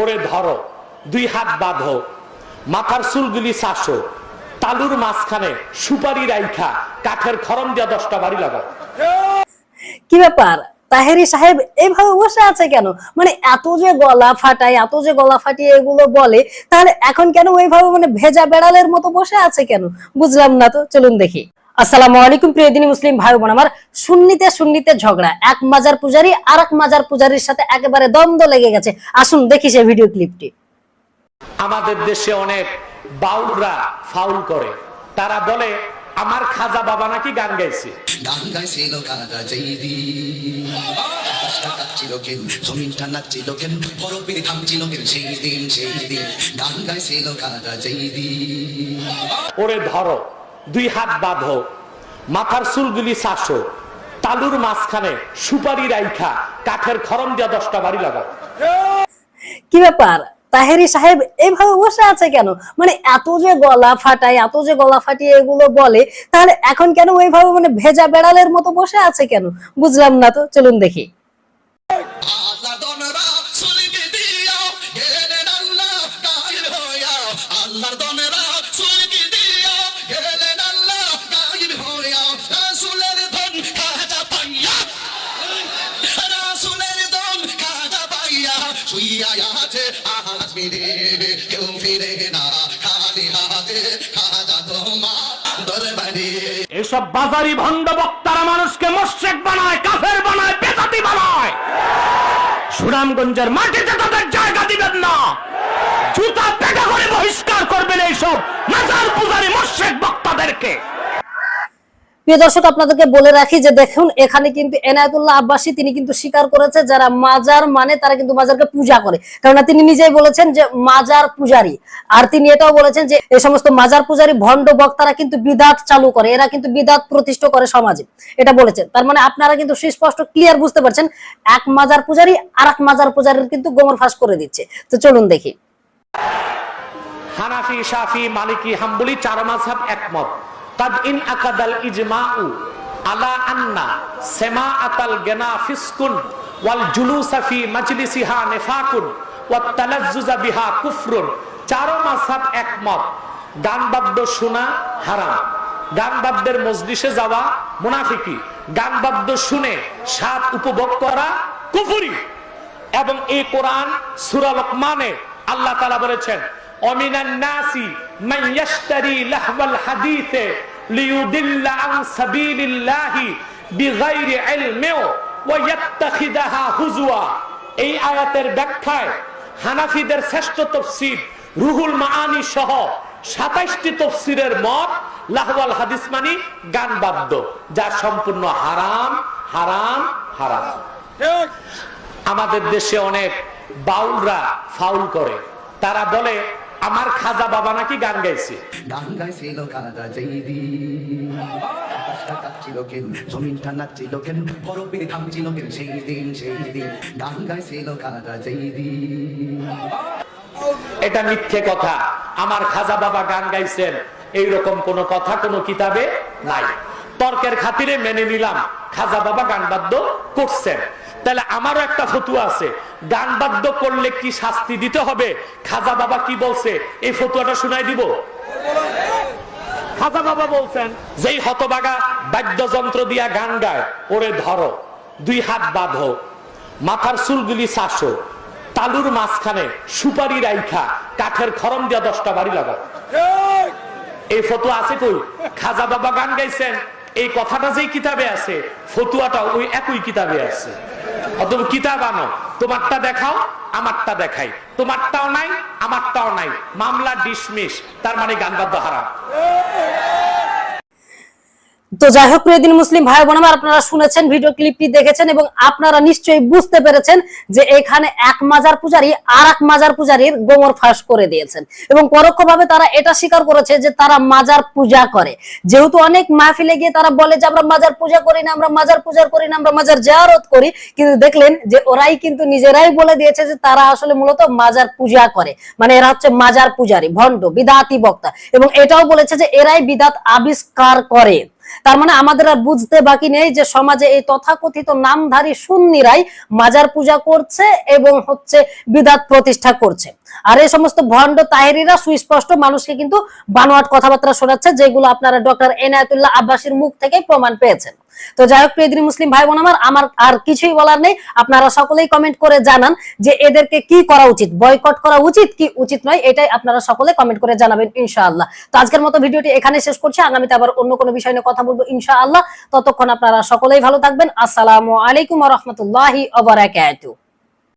ওরে ধরো, দুই হাত বাঁধো, মাথার চুলগুলি চাষো, তালুর মাঝখানে সুপারি রাইখা, কাঠের খরম দিয়া দশটা বাড়ি লাগাও। কি ব্যাপার? তাহেরি সাহেব, এইভাবে বসে আছে কেন? মানে এত যে গলা ফাটায়, এত যে গলা ফাটিয়ে এগুলো বলে, তাহলে এখন কেন ওইভাবে মানে ভেজা বেড়ালের মতো বসে আছে কেন? বুঝলাম না তো, চলুন দেখি। আসসালামু আলাইকুম প্রিয় দিনী মুসলিম ভাই বোন আমার। সুন্নিতে সুন্নিতে ঝগড়া এক মাজার পূজারি আর এক মাজার পূজারির সাথে একেবারে দ্বন্দ্ব লেগে গেছে। আসুন দেখি সেই ভিডিও ক্লিপটি। আমাদের দেশে অনেক বাউলরা ফাউল করে। তারা বলে আমার খাজা বাবা নাকি গান গাইছে? গান গাইছিল কারা জৈদি আকাশটা কেন জমিনটা নাচছিল কেন বরফের থামছিল কেন সেই দিন সেই দিন। গান গাইছিল কারা জৈদি ওরে ধরো দুই হাত বাঁধো, মাথার চুলগুলি চাষো, তালুর মাঝখানে সুপারি রাইখা, কাঠের খরম দিয়া দশটা বাড়ি লাগাও। কি ব্যাপার? তাহেরি সাহেব এইভাবে বসে আছে কেন? মানে এত যে গলা ফাটায়, এত যে গলা ফাটিয়ে এগুলো বলে, তাহলে এখন কেন ওইভাবে মানে ভেজা বেড়ালের মতো বসে আছে কেন? বুঝলাম না তো, চলুন দেখি। শুইয়া আছে মিলে, কেউ ফিরে না, খালি হাতে খাজা তোমার এসব বাজারি ভণ্ড বক্তারা মানুষকে মোশেক বানায়, কাফের বানায় বেতাতি বানায়। সুনামগঞ্জের মাটিতে তাদের জায়গা দিবেন না। জুতা পেটা করে বহিষ্কার করবেন এইসব মাজার পূজারি মোশেক বক্তাদেরকে। প্রিয় দর্শক, আপনাদেরকে বলে রাখি যে দেখুন, এখানে কিন্তু এনায়তুল্লাহ আব্বাসী তিনি কিন্তু স্বীকার করেছে, যারা মাজার মানে তারা কিন্তু মাজারকে পূজা করে। কেননা তিনি নিজেই বলেছেন যে মাজার পূজারি। আর তিনি এটাও বলেছেন যে এই সমস্ত মাজার পূজারি ভণ্ড বক্তারা কিন্তু বিদাত চালু করে, এরা কিন্তু বিদাত প্রতিষ্ঠা করে সমাজে। এটা বলেছেন। তার মানে আপনারা কিন্তু সুস্পষ্ট ক্লিয়ার বুঝতে পারছেন, এক মাজার পূজারি আর এক মাজার পূজারির কিন্তু গোমর ফাঁস করে দিচ্ছে। তো চলুন দেখি। হানাফি, শাফি, মালিকি, হাম্বলি, চার মাযহাব একমত। আকাদাল ইজমাউ আলা আন্না গনা ফিসকুন ওয়াল জুলুসা ফি তালাজ্জুজা বিহা কুফরুন। চার একমত। গান বাদ্য শোনা হারাম। গান বাদ্যের মজলিসে যাওয়া মুনাফিকি। গান বাদ্য শুনে স্বাদ উপভোগ করা কুফরি। এবং এই কোরআন সূরা লোকমানে আল্লাহ বলেছেন, অমিনান নাসি মান ইয়াশতারি লাহওয়াল হাদিসে লিয়ুদিল্লা আন সাবিলিল্লাহি বিগাইরি ইলমি ওয়া ইয়াত্তাখিদাহা হুজুয়া এই আয়াতের ব্যাখ্যায় হানাফিদের শ্রেষ্ঠ তাফসীর রুহুল মাআনি সহ 27টি তাফসীরের মত লাহওয়াল হাদিস মানে গান বাদ্য যা সম্পূর্ণ হারাম হারাম হারাম। আমাদের দেশে অনেক বাউলরা ফাউল করে। তারা বলে আমার খাজা বাবা নাকি গান গাইছে। গান গাইছিল কারা জৈদি আকাশটা কেন জমিনটা নাচছিল কেন বরফের থামছিল কেন সেই দিন সেই দিন। গান গাইছিল কারা জৈদি এটা মিথ্যে কথা। আমার খাজা বাবা গান গাইছেন। এইরকম কোন কথা কোন কিতাবে নাই। তর্কের খাতিরে মেনে নিলাম। খাজা বাবা গান বাদ্য করছেন। তাহলে আমারও একটা ফতুয়া আছে। গান বাদ্য করলে কি শাস্তি দিতে হবে? খাজা বাবা কি বলছে? এই ফতুয়াটা শুনাই দিব। খাজা বাবা বলছেন, যেই হতবাগা বাদ্যযন্ত্র দিয়া গান গায়, ওরে ধরো, দুই হাত বাঁধো, মাথার চুলগুলি চাষো, তালুর মাঝখানে সুপারি রাইখা, কাঠের খরম দিয়া দশটা বাড়ি লাগাও। এই ফতুয়া আছে কই? খাজা বাবা গান গাইছেন। এই কথাটা যেই কিতাবে আছে ফতুয়াটা ওই একই কিতাবে আছে। অথবা কিতাব আনো, তোমারটা দেখাও, আমারটা দেখাই। তোমারটাও নাই, আমারটাও নাই। মামলা ডিসমিস, তার মানে গান বাদ্য হারাম। তো যাই হোক প্রিয় দিন মুসলিম ভাই বোন আপনারা শুনেছেন ভিডিও ক্লিপটি দেখেছেন এবং আপনারা নিশ্চয়ই বুঝতে পেরেছেন যে এখানে এক মাজার পূজারী আর এক মাজার পূজারীর গোমর ফাঁস করে দিয়েছেন। এবং পরোক্ষভাবে তারা এটা স্বীকার করেছে যে তারা মাজার পূজা করে। যেহেতু অনেক মাহফিলে গিয়ে তারা বলে যে আমরা মাজার পূজা করি না, আমরা মাজার পূজা করি না, আমরা মাজার জায়ারত করি, কিন্তু দেখলেন যে ওরাই কিন্তু নিজেরাই বলে দিয়েছে যে তারা আসলে মূলত মাজার পূজা করে। মানে এরা হচ্ছে মাজার পূজারী, ভণ্ড, বিদাতি বক্তা। এবং এটাও বলেছে যে এরাই বিদাত আবিষ্কার করে। তার মানে আমাদের আর বুঝতে বাকি নেই যে সমাজে এই তথাকথিত নামধারী সুন্নিরাই মাজার পূজা করছে এবং হচ্ছে বিদাত প্রতিষ্ঠা করছে। আর এই সমস্ত ভণ্ড তাহেরিরা সুস্পষ্ট মানুষকে কিন্তু বানোয়াট কথাবার্তা শোনাচ্ছে, যেগুলো আপনারা ডক্টর এনায়তুল্লাহ আব্বাসীর মুখ থেকে প্রমাণ পেয়েছেন। তো যাই হোক প্রিয়দিনী মুসলিম ভাই বোন আমার আমার আর কিছুই বলার নেই। আপনারা সকলেই কমেন্ট করে জানান যে এদেরকে কি করা উচিত বয়কট করা উচিত কি উচিত নয়, এটাই আপনারা সকলে কমেন্ট করে জানাবেন ইনশাআল্লাহ। তো আজকের মতো ভিডিওটি এখানে শেষ করছি। আগামীতে আবার অন্য কোনো বিষয় নিয়ে কথা বলব ইনশাআল্লাহ। ততক্ষণ আপনারা সকলেই ভালো থাকবেন। আসসালামু আলাইকুম রহমতুল্লাহি ওয়া বারাকাতুহু।